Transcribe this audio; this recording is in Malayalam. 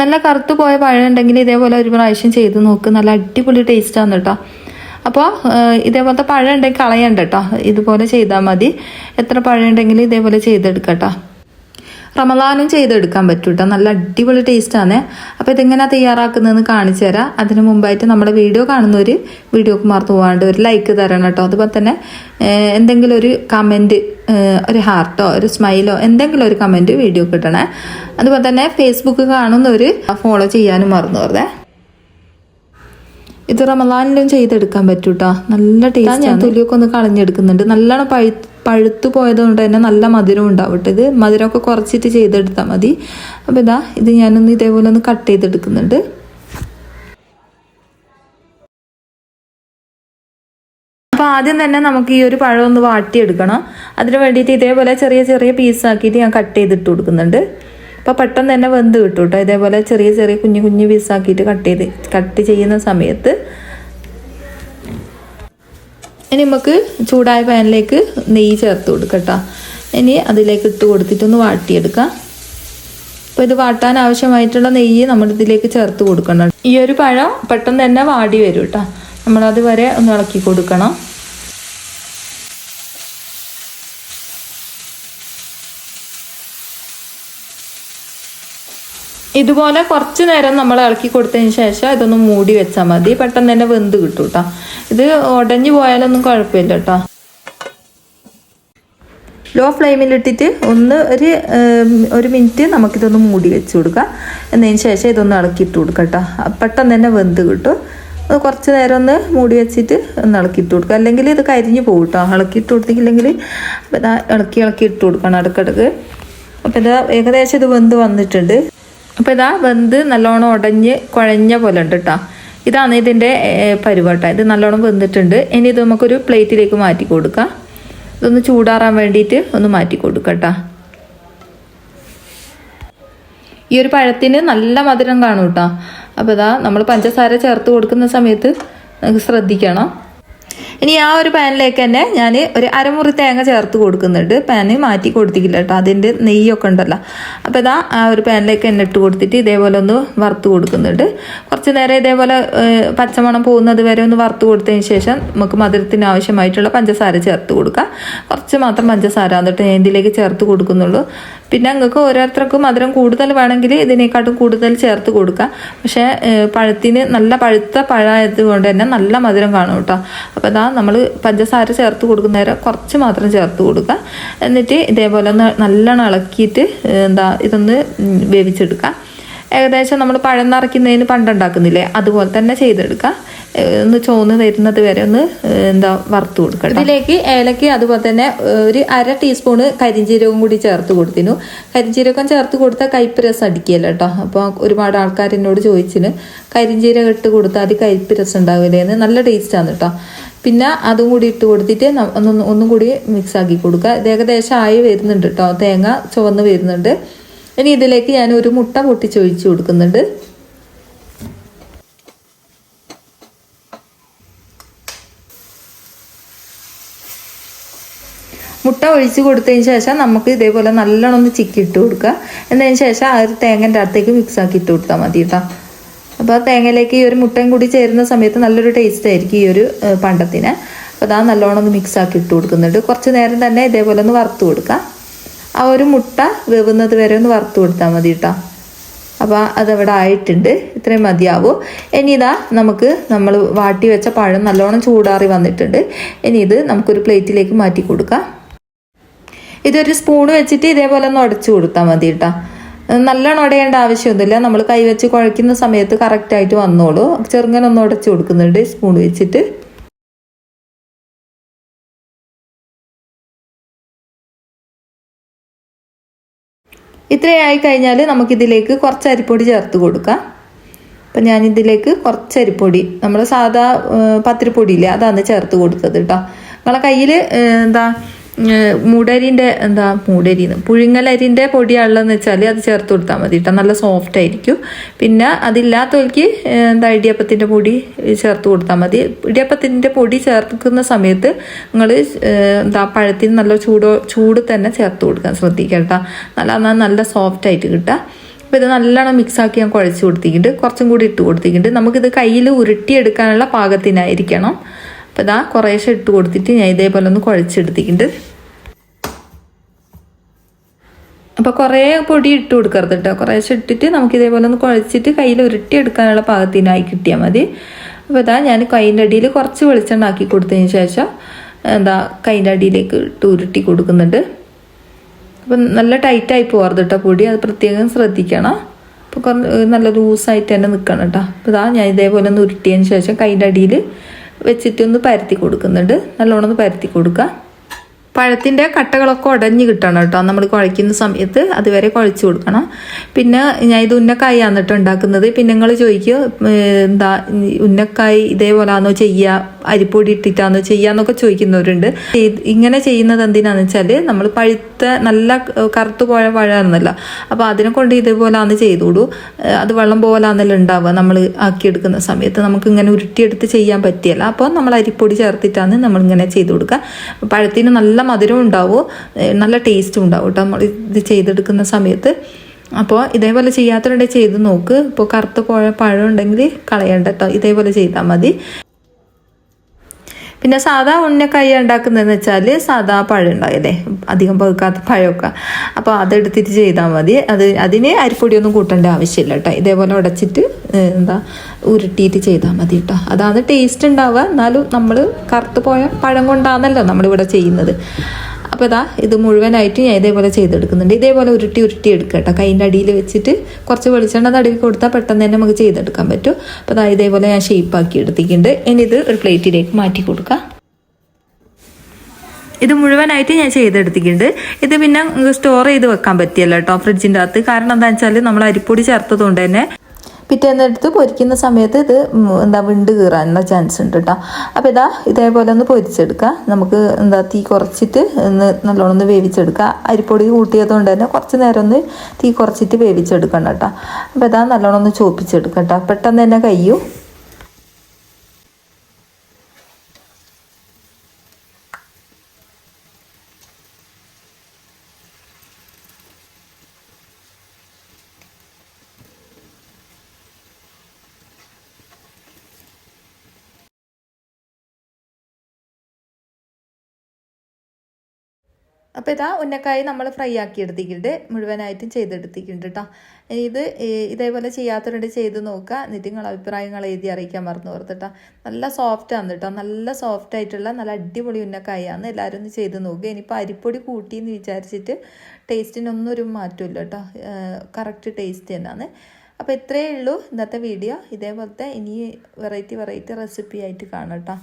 നല്ല കറുത്ത് പോയ പഴമുണ്ടെങ്കിൽ ഇതേപോലെ ഒരു പ്രാവശ്യം ചെയ്ത് നോക്ക്. നല്ല അടിപൊളി ടേസ്റ്റാണ് കേട്ടോ അപ്പോൾ ഇതേപോലത്തെ പഴം ഉണ്ടെങ്കിൽ കളയണ്ട കേട്ടോ ഇതുപോലെ ചെയ്താൽ മതി. എത്ര പഴം ഉണ്ടെങ്കിലും ഇതേപോലെ ചെയ്തെടുക്കാം കേട്ടോ റമദാനും ചെയ്തെടുക്കാൻ പറ്റും കേട്ടോ നല്ല അടിപൊളി ടേസ്റ്റാണ്. അപ്പോൾ ഇതെങ്ങനെ തയ്യാറാക്കുന്നതെന്ന് കാണിച്ചു തരാം. അതിന് മുമ്പായിട്ട് നമ്മുടെ വീഡിയോ കാണുന്നവർ വീഡിയോക്ക് മറന്നു പോകാണ്ട് ഒരു ലൈക്ക് തരണം കേട്ടോ. അതുപോലെ തന്നെ എന്തെങ്കിലും ഒരു കമന്റ് ഒരു ഹാർട്ടോ ഒരു സ്മൈലോ എന്തെങ്കിലും ഒരു കമന്റ് വീഡിയോ കിട്ടണേ അതുപോലെ തന്നെ ഫേസ്ബുക്ക് കാണുന്നവർ ഫോളോ ചെയ്യാനും മറന്നു വെറുതെ ഇത് റമദാനിലും ചെയ്തെടുക്കാൻ പറ്റൂട്ടോ. നല്ല ടേസ്റ്റ് ഞാൻ തൊലിയൊക്കെ ഒന്ന് കളഞ്ഞെടുക്കുന്നുണ്ട്. നല്ലോണം പഴു പഴുത്തു പോയതുകൊണ്ട് തന്നെ നല്ല മധുരം ഉണ്ടാവും ഇത്. മധുരമൊക്കെ കുറച്ചിട്ട് ചെയ്തെടുത്താൽ മതി. അപ്പോൾ ഇതാ ഇത് ഞാനൊന്ന് ഇതേപോലെ ഒന്ന് കട്ട് ചെയ്തെടുക്കുന്നുണ്ട്. അപ്പോൾ ആദ്യം തന്നെ നമുക്ക് ഈ ഒരു പഴം ഒന്ന് വാട്ടിയെടുക്കണം. അതിന് വേണ്ടിയിട്ട് ഇതേപോലെ ചെറിയ ചെറിയ പീസാക്കിയിട്ട് ഞാൻ കട്ട് ചെയ്തിട്ട് കൊടുക്കുന്നുണ്ട്. അപ്പോൾ പെട്ടെന്ന് തന്നെ വെന്ത് കിട്ടും കേട്ടോ. ഇതേപോലെ ചെറിയ ചെറിയ കുഞ്ഞു കുഞ്ഞു പീസാക്കിയിട്ട് കട്ട് ചെയ്ത് കട്ട് ചെയ്യുന്ന സമയത്ത്. ഇനി നമുക്ക് ചൂടായ പാനിലേക്ക് നെയ്യ് ചേർത്ത് കൊടുക്കാം കേട്ടോ ഇനി അതിലേക്ക് ഇട്ട് കൊടുത്തിട്ടൊന്ന് വാട്ടിയെടുക്കാം. അപ്പോൾ ഇത് വാട്ടാൻ ആവശ്യമായിട്ടുള്ള നെയ്യ് നമ്മൾ ഇതിലേക്ക് ചേർത്ത് കൊടുക്കണം. ഈ ഒരു പഴം പെട്ടെന്ന് തന്നെ വാടി വരും കേട്ടോ നമ്മളത് വരെ ഒന്ന് ഇളക്കി കൊടുക്കണം. ഇതുപോലെ കുറച്ച് നേരം നമ്മൾ ഇളക്കി കൊടുത്തതിന് ശേഷം ഇതൊന്ന് മൂടി വെച്ചാൽ മതി. പെട്ടെന്ന് തന്നെ വെന്ത് കിട്ടും കേട്ടോ ഇത് ഉടഞ്ഞു പോയാലൊന്നും കുഴപ്പമില്ല കേട്ടോ ലോ ഫ്ലെയിമിലിട്ടിട്ട് ഒന്ന് ഒരു ഒരു മിനിറ്റ് നമുക്കിതൊന്ന് മൂടി വെച്ച് കൊടുക്കാം. എന്നതിന് ശേഷം ഇതൊന്ന് ഇളക്കിയിട്ട് കൊടുക്കാം കേട്ടോ പെട്ടെന്ന് തന്നെ വെന്ത് കിട്ടും. കുറച്ച് നേരം ഒന്ന് മൂടി വെച്ചിട്ട് ഒന്ന് ഇളക്കിയിട്ട് കൊടുക്കുക അല്ലെങ്കിൽ ഇത് കരിഞ്ഞു പോകും കേട്ടോ ഇളക്കിയിട്ട് കൊടുത്തില്ലെങ്കിൽ ഇളക്കി ഇളക്കി ഇട്ട് കൊടുക്കണം ഇടക്കിടക്ക് അപ്പോൾ ഇത് ഏകദേശം ഇത് വെന്ത് വന്നിട്ടുണ്ട്. അപ്പോൾ ഇതാ വെന്ത് നല്ലോണം ഉടഞ്ഞ് കുഴഞ്ഞ പോലെ ഉണ്ട് കേട്ടോ ഇതാണ് ഇതിന്റെ പരുവട്ട ഇത് നല്ലോണം വെന്തിട്ടുണ്ട്. ഇനി ഇത് നമുക്കൊരു പ്ലേറ്റിലേക്ക് മാറ്റി കൊടുക്കാം. ഇതൊന്ന് ചൂടാറാൻ വേണ്ടിയിട്ട് ഒന്ന് മാറ്റി കൊടുക്കാം കേട്ടോ ഈ ഒരു പഴത്തിന് നല്ല മധുരം കാണും കേട്ടോ അപ്പോൾ ഇതാ നമ്മൾ പഞ്ചസാര ചേർത്ത് കൊടുക്കുന്ന സമയത്ത് ശ്രദ്ധിക്കണം. ഇനി ആ ഒരു പാനിലേക്ക് തന്നെ ഞാൻ ഒരു അരമുറി തേങ്ങ ചേർത്ത് കൊടുക്കുന്നുണ്ട്. പാന് മാറ്റി കൊടുത്തിട്ടില്ല കേട്ടോ. അതിന്റെ നെയ്യൊക്കെ ഉണ്ടല്ലോ. അപ്പോൾ ഇതാ ആ ഒരു പാനിലേക്ക് തന്നെ ഇട്ട് കൊടുത്തിട്ട് ഇതേപോലെ ഒന്ന് വറുത്ത് കൊടുക്കുന്നുണ്ട്. കുറച്ച് നേരം ഇതേപോലെ പച്ചമണം പോകുന്നത് വരെ ഒന്ന് വറുത്ത് കൊടുത്തതിന് ശേഷം നമുക്ക് മധുരത്തിന് ആവശ്യമായിട്ടുള്ള പഞ്ചസാര ചേർത്ത് കൊടുക്കുക കുറച്ച് മാത്രം പഞ്ചസാര എന്നിട്ട് ഞാൻ ഇതിലേക്ക് ചേർത്ത് കൊടുക്കുന്നുള്ളൂ. പിന്നെ നിങ്ങൾക്ക് ഓരോരുത്തർക്കും മധുരം കൂടുതൽ വേണമെങ്കിൽ ഇതിനേക്കാട്ടും കൂടുതൽ ചേർത്ത് കൊടുക്കാം. പക്ഷേ പഴത്തിന് നല്ല പഴുത്ത പഴമായത് കൊണ്ട് തന്നെ നല്ല മധുരം കാണും കേട്ടോ. അപ്പോൾ അതാ നമ്മൾ പഞ്ചസാര ചേർത്ത് കൊടുക്കുന്നേരം കുറച്ച് മാത്രം ചേർത്ത് കൊടുക്കുക എന്നിട്ട് ഇതേപോലെ ഒന്ന് നല്ലോണം ഇളക്കിയിട്ട് എന്താ ഇതൊന്ന് വേവിച്ചെടുക്കുക വേവിച്ചെടുക്കാം. ഏകദേശം നമ്മൾ പഴം നിറയ്ക്കുന്നതിന് പണ്ടുണ്ടാക്കുന്നില്ലേ? അതുപോലെ തന്നെ ചെയ്തെടുക്കാം. ഏഹ് ഒന്ന് ചോന്ന് തരുന്നത് വരെ ഒന്ന് എന്താ വറുത്ത് കൊടുക്കണം. ഇതിലേക്ക് ഏലക്ക അതുപോലെ തന്നെ ഒരു അര ടീസ്പൂണ് കരിഞ്ചീരകം കൂടി ചേർത്ത് കൊടുത്തിനു. കരിഞ്ചീരകം ചേർത്ത് കൊടുത്താൽ കയ്പ്പ് രസം അടിക്കുകയല്ല കേട്ടോ അപ്പോൾ ഒരുപാട് ആൾക്കാർ എന്നോട് ചോദിച്ചിന് കരിഞ്ചീരകം ഇട്ട് കൊടുത്താൽ അത് കയ്പ്പ് രസം ഉണ്ടാവില്ലേ എന്ന്. നല്ല ടേസ്റ്റാണ് കേട്ടോ പിന്നെ അതും കൂടി ഇട്ട് കൊടുത്തിട്ട് ഒന്നും കൂടി മിക്സ് ആക്കി കൊടുക്കുക. ഇത് ഏകദേശം ആയി വരുന്നുണ്ട് കേട്ടോ തേങ്ങ ചുവന്ന് വരുന്നുണ്ട്. ഇനി ഇതിലേക്ക് ഞാൻ ഒരു മുട്ട പൊട്ടിച്ചൊഴിച്ച് കൊടുക്കുന്നുണ്ട്. മുട്ട ഒഴിച്ച് കൊടുത്തതിന് ശേഷം നമുക്ക് ഇതേപോലെ നല്ലോണം ഒന്ന് ചിക്കി ഇട്ട് കൊടുക്കുക. എന്നതിന് ശേഷം ആ ഒരു തേങ്ങന്റെ അകത്തേക്ക് മിക്സ് ആക്കി ഇട്ട് കൊടുത്താൽ മതി കേട്ടോ. അപ്പോൾ ആ തേങ്ങയിലേക്ക് ഈ ഒരു മുട്ടയും കൂടി ചേരുന്ന സമയത്ത് നല്ലൊരു ടേസ്റ്റ് ആയിരിക്കും ഈ ഒരു പണ്ടത്തിന്. അപ്പോൾ അതാ നല്ലോണം ഒന്ന് മിക്സ് ആക്കി ഇട്ട് കൊടുക്കുന്നുണ്ട്. കുറച്ച് നേരം തന്നെ ഇതേപോലെ ഒന്ന് വറുത്ത് കൊടുക്കുക ആ ഒരു മുട്ട വേവുന്നത് വരെ ഒന്ന് വറുത്ത് കൊടുത്താൽ മതി കേട്ടോ. അപ്പോൾ അതവിടെ ആയിട്ടുണ്ട്. ഇത്രയും മതിയാവും. ഇനി ഇതാ നമുക്ക് നമ്മൾ വാട്ടി വെച്ച പഴം നല്ലോണം ചൂടാറി വന്നിട്ടുണ്ട്. ഇനി ഇത് നമുക്കൊരു പ്ലേറ്റിലേക്ക് മാറ്റി കൊടുക്കാം. ഇതൊരു സ്പൂൺ വെച്ചിട്ട് ഇതേപോലെ ഒന്ന് ഉടച്ചു കൊടുത്താൽ മതി കേട്ടോ നല്ലോണം ഉടയേണ്ട ആവശ്യമൊന്നുമില്ല. നമ്മൾ കൈ വെച്ച് കുഴയ്ക്കുന്ന സമയത്ത് കറക്റ്റായിട്ട് വന്നോളൂ. ചെറുങ്ങനെ ഒന്ന് ഉടച്ചു കൊടുക്കുന്നുണ്ട് സ്പൂൺ വെച്ചിട്ട്. ഇത്രയായി കഴിഞ്ഞാൽ നമുക്കിതിലേക്ക് കുറച്ച് അരിപ്പൊടി ചേർത്ത് കൊടുക്കാം. അപ്പം ഞാനിതിലേക്ക് കുറച്ച് അരിപ്പൊടി നമ്മൾ സാധാ പത്തിരിപ്പൊടിയില്ലേ അതാണ് ചേർത്ത് കൊടുത്തത് കേട്ടോ നിങ്ങളെ കയ്യിൽ എന്താ മൂടരിന്റെ എന്താ മുടരിന്ന് പുഴുങ്ങലരിന്റെ പൊടിയാണെന്ന് വെച്ചാൽ അത് ചേർത്ത് കൊടുത്താൽ മതി. കേട്ടോ നല്ല സോഫ്റ്റ് ആയിരിക്കും. പിന്നെ അതില്ലാത്തവർക്ക് എന്താ ഇടിയപ്പത്തിന്റെ പൊടി ചേർത്ത് കൊടുത്താൽ മതി. ഇടിയപ്പത്തിന്റെ പൊടി ചേർക്കുന്ന സമയത്ത് നിങ്ങൾ എന്താ പഴത്തിന് നല്ല ചൂടോ ചൂട് തന്നെ ചേർത്ത് കൊടുക്കാൻ ശ്രദ്ധിക്കുക കേട്ടോ. നല്ല നല്ല സോഫ്റ്റ് ആയിട്ട് കിട്ടുക. അപ്പോൾ ഇത് നല്ലോണം മിക്സാക്കി ഞാൻ കുഴച്ച് കൊടുത്തിട്ടുണ്ട്. കുറച്ചും കൂടി ഇട്ട് കൊടുത്തിട്ടുണ്ട്. നമുക്കിത് കയ്യിൽ ഉരുട്ടിയെടുക്കാനുള്ള പാകത്തിനായിരിക്കണം. അപ്പോൾ ഇതാ കുറേശ്ശെ ഇട്ട് കൊടുത്തിട്ട് ഞാൻ ഇതേപോലെ ഒന്ന് കുഴച്ചെടുത്തിട്ടുണ്ട്. അപ്പോൾ കുറേ പൊടി ഇട്ട് കൊടുക്കരുത് കേട്ടോ. കുറേശ്ശെ ഇട്ടിട്ട് നമുക്ക് ഇതേപോലെ ഒന്ന് കുഴച്ചിട്ട് കയ്യിൽ ഉരുട്ടി എടുക്കാനുള്ള പാകത്തിനായി കിട്ടിയാൽ മതി. അപ്പോൾ ഇതാ ഞാൻ കൈന്റെ അടിയിൽ കുറച്ച് വെളിച്ചെണ്ണ ആക്കി കൊടുത്തതിന് ശേഷം എന്താ കൈന്റെ അടിയിലേക്ക് ഇട്ട് ഉരുട്ടി കൊടുക്കുന്നുണ്ട്. അപ്പം നല്ല ടൈറ്റായി പോകരുത് കേട്ടോ പൊടി. അത് പ്രത്യേകം ശ്രദ്ധിക്കണം. അപ്പോൾ കുറച്ച് നല്ല ലൂസായിട്ട് തന്നെ നിൽക്കണം കേട്ടോ. അപ്പോൾ ഇതാ ഞാൻ ഇതേപോലെ ഒന്ന് ഉരുട്ടിയതിന് ശേഷം കൈന്റെ അടിയിൽ വെച്ചിട്ട് ഒന്ന് പരത്തി കൊടുക്കുന്നുണ്ട്. നല്ലോണം ഒന്ന് പരത്തി കൊടുക്കുക പഴത്തിന്റെ കട്ടകളൊക്കെ ഉടഞ്ഞ് കിട്ടണം കേട്ടോ. നമ്മൾ കുഴയ്ക്കുന്ന സമയത്ത് അതുവരെ കുഴച്ച് കൊടുക്കണം. പിന്നെ ഞാൻ ഇത് ഉന്നക്കായി ആന്നിട്ട് ഉണ്ടാക്കുന്നത്. പിന്നെ നിങ്ങൾ ചോദിക്കുക എന്താ ഉന്നക്കായി ഇതേപോലാണോ ചെയ്യുക അരിപ്പൊടി ഇട്ടിട്ടാണോ ചെയ്യാന്നൊക്കെ ചോദിക്കുന്നവരുണ്ട്. ഇങ്ങനെ ചെയ്യുന്നത് എന്തിനാന്ന് വെച്ചാൽ നമ്മൾ പഴുത്ത നല്ല കറുത്ത് പോയ പഴമാണെന്നല്ല അപ്പോൾ അതിനെ കൊണ്ട് ഇതുപോലാന്ന് ചെയ്തോളൂ അത് വെള്ളം പോലാന്നല്ല ഉണ്ടാവുക നമ്മൾ ആക്കിയെടുക്കുന്ന സമയത്ത്. നമുക്ക് ഇങ്ങനെ ഉരുട്ടിയെടുത്ത് ചെയ്യാൻ പറ്റിയല്ല. അപ്പോൾ നമ്മൾ അരിപ്പൊടി ചേർത്തിട്ടാണ് നമ്മൾ ഇങ്ങനെ ചെയ്ത് കൊടുക്കുക. പഴത്തിന് നല്ല മധുരം ഉണ്ടാവും. നല്ല ടേസ്റ്റും ഉണ്ടാവും കേട്ടോ നമ്മൾ ഇത് ചെയ്തെടുക്കുന്ന സമയത്ത്. അപ്പോൾ ഇതേപോലെ ചെയ്യാത്തവരുണ്ടെങ്കിൽ ചെയ്ത് നോക്ക്. ഇപ്പോൾ കറുത്ത പോയ പഴം ഉണ്ടെങ്കിൽ കളയണ്ട കേട്ടോ. ഇതേപോലെ ചെയ്താൽ മതി. പിന്നെ സാധാ ഉന്നക്കായ ഉണ്ടാക്കുന്നതെന്ന് വെച്ചാൽ സാധാ പഴം ഉണ്ടാവില്ലേ? അധികം പഴുക്കാത്ത പഴമൊക്കെ. അപ്പോൾ അതെടുത്തിട്ട് ചെയ്താൽ മതി. അത് അതിന് അരിപ്പൊടിയൊന്നും കൂട്ടേണ്ട ആവശ്യമില്ല കേട്ടോ. ഇതേപോലെ ഉടച്ചിട്ട് എന്താ ഉരുട്ടിയിട്ട് ചെയ്താൽ മതി കേട്ടോ. അതാണ് ടേസ്റ്റ് ഉണ്ടാവുക. എന്നാലും നമ്മൾ കറുത്ത് പോയ പഴം കൊണ്ടാണല്ലോ നമ്മളിവിടെ ചെയ്യുന്നത്. അപ്പോൾ ഇതാ ഇത് മുഴുവനായിട്ട് ഞാൻ ഇതേപോലെ ചെയ്തെടുക്കുന്നുണ്ട്. ഇതേപോലെ ഉരുട്ടി ഉരുട്ടി എടുക്കുക കേട്ടോ. കൈന്റെ അടിയിൽ വെച്ചിട്ട് കുറച്ച് വെളിച്ചെണ്ണ തടവി കൊടുത്താൽ പെട്ടെന്ന് തന്നെ നമുക്ക് ചെയ്തെടുക്കാൻ പറ്റും. അപ്പോൾ അതാ ഇതേപോലെ ഞാൻ ഷേപ്പാക്കി എടുത്തിട്ടുണ്ട്. ഇനി ഇത് ഒരു പ്ലേറ്റിലേക്ക് മാറ്റി കൊടുക്കാം. ഇത് മുഴുവനായിട്ട് ഞാൻ ചെയ്തെടുത്തിട്ടുണ്ട്. ഇത് പിന്നെ സ്റ്റോർ ചെയ്ത് വെക്കാൻ പറ്റിയല്ലോ കേട്ടോ ഫ്രിഡ്ജിന്റെ അകത്ത്. കാരണം എന്താണെന്ന് വെച്ചാൽ നമ്മൾ അരിപ്പൊടി ചേർത്തത് കൊണ്ട് തന്നെ പിറ്റേന്നെടുത്ത് പൊരിക്കുന്ന സമയത്ത് ഇത് എന്താ വിണ്ട് കീറാനുള്ള ചാൻസ് ഉണ്ട് കേട്ടോ അപ്പോൾ ഇതാ ഇതേപോലെ ഒന്ന് പൊരിച്ചെടുക്കുക നമുക്ക് എന്താ തീ കുറച്ചിട്ട് ഒന്ന് നല്ലോണം ഒന്ന് വേവിച്ചെടുക്കുക അരിപ്പൊടി കൂട്ടിയത് കൊണ്ട് തന്നെ കുറച്ച് നേരം ഒന്ന് തീ കുറച്ചിട്ട് വേവിച്ചെടുക്കണം കേട്ടോ അപ്പോൾ ഇതാ നല്ലോണം ഒന്ന് ചോപ്പിച്ചെടുക്കാം കേട്ടോ പെട്ടെന്ന് തന്നെ കഴിയും. അപ്പോൾ ഇതാ ഉന്നക്കായി നമ്മൾ ഫ്രൈ ആക്കി എടുത്തിട്ടുണ്ട് മുഴുവനായിട്ടും ചെയ്തെടുത്തിട്ടുണ്ട് കേട്ടോ ഇത് ഇതേപോലെ ചെയ്യാത്തവരുണ്ട് ചെയ്ത് നോക്കുക. എന്നിട്ട് നിങ്ങൾ അഭിപ്രായങ്ങൾ എഴുതി അറിയിക്കാൻ മറന്നു ഓർത്തിട്ടോ നല്ല സോഫ്റ്റ് ആണ് കേട്ടോ നല്ല സോഫ്റ്റ് ആയിട്ടുള്ള നല്ല അടിപൊളി ഉന്നക്കായാണ്. എല്ലാവരും ഒന്ന് ചെയ്ത് നോക്കുക. ഇനിയിപ്പോൾ അരിപ്പൊടി കൂട്ടി എന്ന് വിചാരിച്ചിട്ട് ടേസ്റ്റിനൊന്നും ഒരു മാറ്റമില്ല കേട്ടോ കറക്റ്റ് ടേസ്റ്റ് തന്നെയാണ്. അപ്പോൾ ഇത്രയേ ഉള്ളൂ ഇന്നത്തെ വീഡിയോ ഇതേപോലത്തെ ഇനി വെറൈറ്റി വെറൈറ്റി റെസിപ്പി ആയിട്ട് കാണാം കേട്ടോ